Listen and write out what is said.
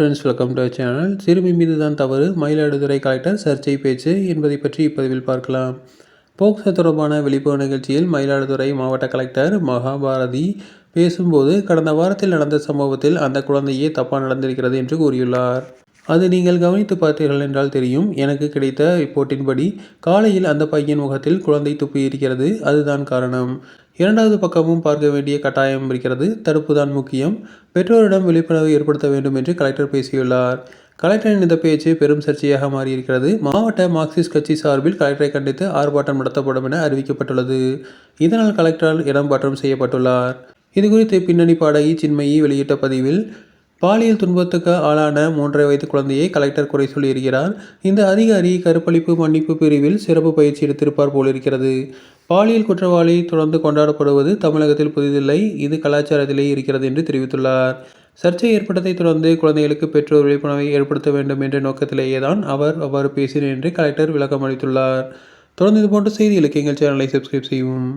Friends welcome to channel சிறுமி மீது தான் தவறு. மயிலாடுதுறை கலெக்டர் சர்ச்சை பேச்சு என்பதை பற்றி இப்பதிவில் பார்க்கலாம். போக்சோ தொடர்பான விழிப்புணர்வு நிகழ்ச்சியில் மயிலாடுதுறை மாவட்ட கலெக்டர் மகாபாரதி பேசும்போது கடந்த வாரத்தில் நடந்த சம்பவத்தில் அந்த குழந்தையே தப்பாக நடந்திருக்கிறது என்று கூறியுள்ளார். அது நீங்கள் கவனித்து பார்த்தீர்கள் என்றால் தெரியும். எனக்கு கிடைத்த ரிப்போர்ட்டின்படி காலையில் அந்த பையன் முகத்தில் குழந்தை துப்பி இருக்கிறது. அதுதான் காரணம். இரண்டாவது பக்கமும் பார்க்க வேண்டிய கட்டாயம் இருக்கிறது. தடுப்பு தான் முக்கியம். பெற்றோரிடம் விழிப்புணர்வு ஏற்படுத்த வேண்டும் என்று கலெக்டர் பேசியுள்ளார். கலெக்டரின் இந்த பேச்சு பெரும் சர்ச்சையாக மாறியிருக்கிறது. மாவட்ட மார்க்சிஸ்ட் கட்சி சார்பில் கலெக்டரை கண்டித்து ஆர்ப்பாட்டம் நடத்தப்படும் என அறிவிக்கப்பட்டுள்ளது. இதனால் கலெக்டரால் இடம்பாற்றம் செய்யப்பட்டுள்ளார். இதுகுறித்து பின்னணி பாடகி சின்மயி வெளியிட்ட பதிவில் பாலியல் துன்பத்துக்கு ஆளான மூன்றரை வயது குழந்தையை கலெக்டர் குறை சொல்லியிருக்கிறார். இந்த அதிகாரி கருப்பளிப்பு மன்னிப்பு பிரிவில் சிறப்பு பயிற்சி எடுத்திருப்பார் போலிருக்கிறது. பாலியல் குற்றவாளி தொடர்ந்து கொண்டாடப்படுவது தமிழகத்தில் புதிதில்லை இது கலாச்சாரத்திலே இருக்கிறது என்று தெரிவித்துள்ளார். சர்ச்சை ஏற்பட்டதை தொடர்ந்து குழந்தைகளுக்கு பெற்றோர் விழிப்புணர்வை ஏற்படுத்த வேண்டும் என்ற நோக்கத்திலேயே தான் அவர் அவ்வாறு பேசினார் என்று கலெக்டர் விளக்கம் அளித்துள்ளார் தொடர்ந்து இதுபோன்ற செய்திகளுக்கு எங்கள் சேனலை சப்ஸ்கிரைப் செய்யவும்.